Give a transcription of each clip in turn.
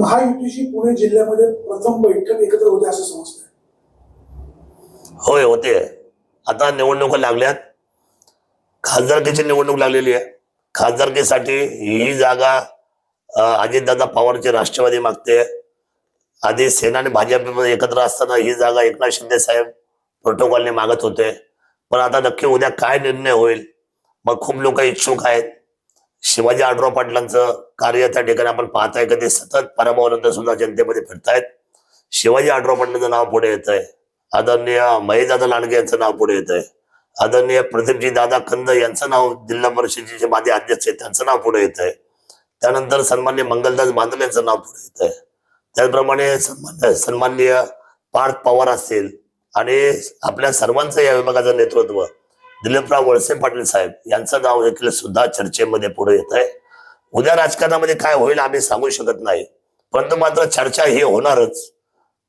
महायुतीशी पुणे जिल्ह्यामध्ये प्रथम बैठक एकत्र होते असं समजतंय. होय होते. आता निवडणुका लागल्यात. खासदारकीची निवडणूक लागलेली आहे. खासदारकीसाठी ही जागा अजितदादा पवारची राष्ट्रवादी मागते. आधी सेना आणि भाजपमध्ये एकत्र असताना ही जागा एकनाथ शिंदे साहेब प्रोटोकॉलने मागत होते. पण आता नक्की उद्या काय निर्णय होईल? मग खूप लोक इच्छुक आहेत. शिवाजी आढराव पाटलांचं कार्य त्या ठिकाणी आपण पाहताय. कधी सतत पराभवानंतर सुद्धा जनतेमध्ये फिरतायत. शिवाजी आढराव पाटलांचं नाव पुढे येत आहे आदरणीय महेदादा लांडगे यांचं नाव पुढे येत आहे आदरणीय प्रदीपजी दादा कंद यांचं नाव जिल्हा परिषदेचे जे माजी अध्यक्ष आहेत त्यांचं नाव पुढे येत आहे त्यानंतर सन्मान्य मंगलदास बांधव यांचं नाव पुढे येत आहे त्याचप्रमाणे सन्मान्य सन्माननीय पार्थ पवार असतील आणि आपल्या सर्वांचं या विभागाचं नेतृत्व दिलीपराव वळसे पाटील साहेब यांचं नाव देखील सुद्धा चर्चेमध्ये पुढे येत आहे. उद्या राजकारणामध्ये काय होईल आम्ही सांगू शकत नाही. परंतु मात्र चर्चा ही होणारच.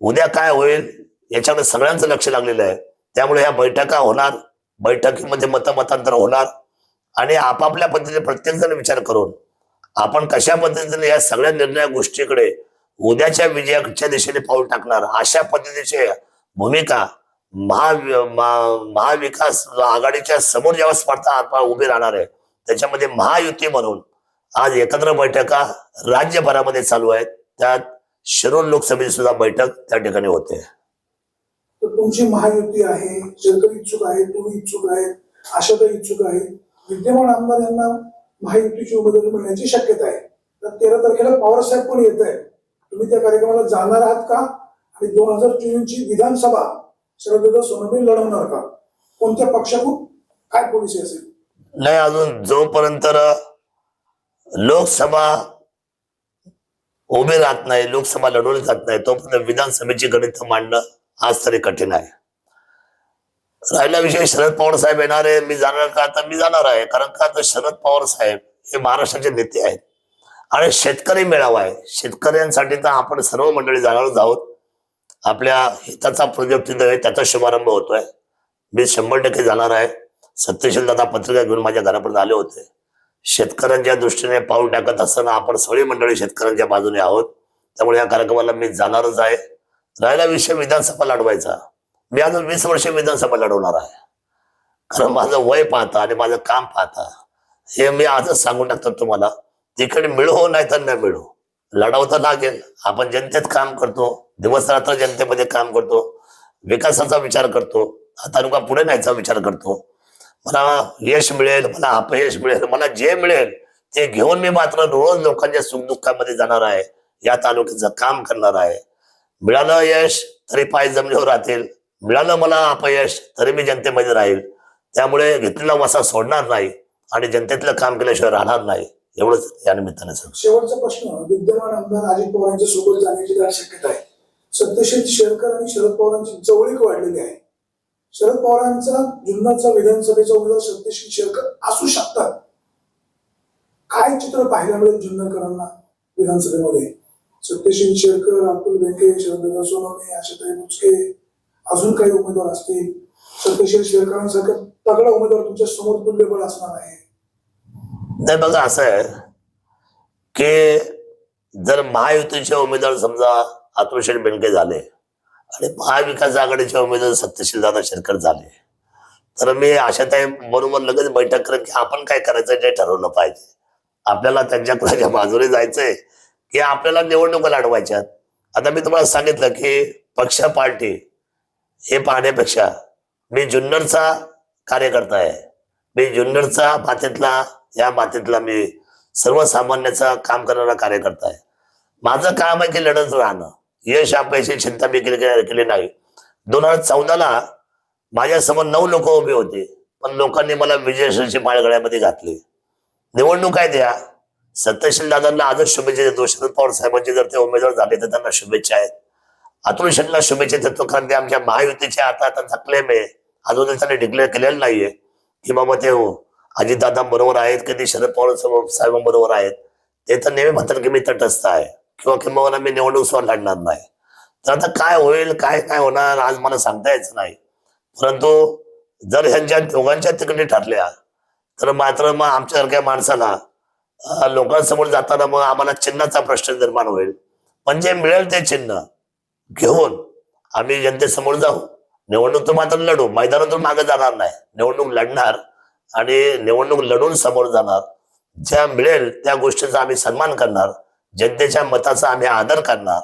उद्या काय होईल याच्याकडे सगळ्यांचं लक्ष लागलेलं आहे. त्यामुळे ह्या बैठका होणार बैठकीमध्ये मतमतांतर होणार. आणि आपापल्या पद्धतीने प्रत्येक जण विचार करून आपण कशा पद्धतीने या सगळ्या निर्णय गोष्टीकडे उद्याच्या विजयाच्या दिशेने पाऊल टाकणार अशा पद्धतीची भूमिका महा महा- महाविकास आघाडीच्या समोर जेव्हा स्पर्धा आपण उभी राहणार आहे त्याच्यामध्ये महायुती म्हणून आज एकत्र बैठका राज्यभरामध्ये चालू आहेत. त्यात शिरूर लोकसभेची सुद्धा बैठक त्या ठिकाणी होते. तर तुमची महायुती आहे शेतकरी इच्छुक आहे तुम्ही इच्छुक आहेत आशाताई इच्छुक आहे. विद्यमान आमदार यांना महायुतीची उमेदवारी मिळण्याची शक्यता आहे. तर तेरा तारखेला पवार साहेब पण येत आहे तुम्ही त्या कार्यक्रमाला जाणार आहात का? आणि दोन हजार चोवीसची विधानसभा शरददा सोनवणे लढवणार का? कोणत्या पक्षाकडून काय पॉलिसी असेल? नाही अजून जोपर्यंत लोकसभा उभे राहत नाही लोकसभा लढवली जात नाही तोपर्यंत विधानसभेची गणित मांडणं आज तरी कठीण आहे. राहिला विषय शरद पवार साहेब येणार आहे मी जाणार का? तर मी जाणार आहे कारण का तर शरद पवार साहेब हे महाराष्ट्राचे नेते आहेत. आणि शेतकरी मेळावा आहे. शेतकऱ्यांसाठी तर आपण सर्व मंडळी जागावर आहोत. आपल्या हिताचा प्रोजेक्ट तिथं आहे त्याचा शुभारंभ होतोय. मी शंभर टक्के जाणार आहे. सत्यशील दादा पत्रिका घेऊन माझ्या घरापर्यंत आले होते. शेतकऱ्यांच्या दृष्टीने पाऊल टाकत असताना आपण सगळी मंडळी शेतकऱ्यांच्या बाजूने आहोत. त्यामुळे या कार्यक्रमाला मी जाणारच आहे. राहिला विषय विधानसभा लढवायचा. मी अजून वीस वर्ष विधानसभा लढवणार आहे. कारण माझं वय पाहता आणि माझं काम पाहता हे मी आजच सांगून टाकतो तुम्हाला. तिकडे मिळो नाही तर न मिळो. लढावं तर लागेल. आपण जनतेत काम करतो. दिवस रात्र जनतेमध्ये काम करतो विकासाचा विचार करतो हा तालुका पुढे न्यायचा विचार करतो. मला यश मिळेल मला अपयश मिळेल मला जे मिळेल ते घेऊन मी मात्र रोज लोकांच्या सुखदुःखामध्ये जाणार आहे या तालुक्याचं काम करणार आहे. मिळालं यश तरी पाय जमिनीवर राहतील. मिळालं मला अपयश तरी मी जनतेमध्ये राहील. त्यामुळे घेतलेला वसा सोडणार नाही आणि जनतेतलं काम केल्याशिवाय राहणार नाही एवढंच या निमित्ताने सांग शेवटचा प्रश्न विद्यमान आमदार अजित पवारांच्या सोबत जाण्याची शक्यता आहे. सत्यशील शेरकर आणि शरद पवारांची जवळीक वाढलेली आहे. शरद पवारांचा जुन्नरचा विधानसभेचा उमेदवार सत्यशील शेरकर असू शकतात. काय चित्र पाहायला मिळेल जुन्नरकरांना विधानसभेमध्ये? सत्यशील शेरकर अतुल बेंके शरद सोनवणे आशाताई मुचके अजून काही उमेदवार असतील? सत्यशील शेरकरांसारखं तगडा उमेदवार तुमच्यासमोर तुल्यबळ असणार आहे. नाही बघा असं आहे की जर महायुतीचे उमेदवार समजा आत्मशेठ शेठ बेंडके झाले. आणि महाविकास आघाडीचे उमेदवार सत्यशील दादा शेरकर झाले. तर मी आशाताई बरोबर लगेच बैठक करेन की आपण काय करायचं ते ठरवलं पाहिजे. आपल्याला त्यांच्या कुणाच्या बाजूने जायचंय की आपल्याला निवडणुका लढवायच्यात. आता मी तुम्हाला सांगितलं की पक्ष पार्टी हे पाहण्यापेक्षा मी जुन्नरचा कार्यकर्ता आहे. मी जुन्नरचा मातीतला या मातीतला मी सर्वसामान्याचा काम करणारा कार्यकर्ता आहे. माझं काम आहे की लढत राहणं. यश अपयशी चिंता मी केली केली नाही. दोन हजार चौदाला माझ्यासमोर नऊ लोक उभे होते. पण लोकांनी मला विजयश्रीची माळ गळ्यामध्ये घातली. निवडणूक आहे द्या सत्यशील दादांना आजच शुभेच्छा देतो. शरद पवार साहेबांचे जर ते उमेदवार झाले तर त्यांना शुभेच्छा आहेत. अतुल शेटला शुभेच्छा देतो कारण ते आमच्या महायुतीचे आता आता थकलेम आहे अजून त्यांनी डिक्लेअर केलेलं नाहीये. की बाबा ते हो अजितदादा बरोबर आहेत कधी शरद पवार साहेबांबरोबर आहेत. ते तर नेहमी म्हणतात की मी तटस्थ आहे. किंवा किंवा मी निवडणूक सुद्धा लढणार नाही. तर आता काय होईल काय काय होणार आज मला सांगता यायचं नाही. परंतु जर ह्यांच्या दोघांच्या तिकडे ठरल्या तर मात्र मग आमच्यासारख्या माणसाला लोकांसमोर जाताना मग आम्हाला चिन्हाचा प्रश्न निर्माण होईल. पण जे मिळेल ते चिन्ह घेऊन आम्ही जनतेसमोर जाऊ. निवडणूक तर मात्र लढू. मैदानातून मागे जाणार नाही. निवडणूक लढणार आणि निवडणूक लढून समोर जाणार. ज्या मिळेल त्या गोष्टीचा आम्ही सन्मान करणार. जनतेच्या मताचा आम्ही आदर करणार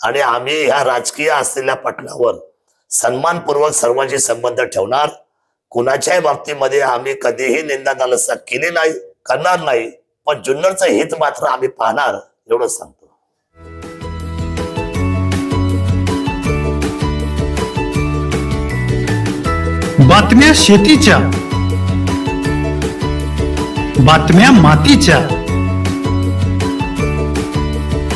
आणि आम्ही ह्या राजकीय असलेल्या पटलावर सन्मानपूर्वक सर्वांशी संबंध ठेवणार. कुणाच्याही बाबतीमध्ये आम्ही कधीही निंदा नालसा केली नाही करणार नाही पण जुन्नरचं हित मात्र आम्ही पाहणार एवढंच सांगतो. बातम्या शेतीच्या बातम्या मातीच्या.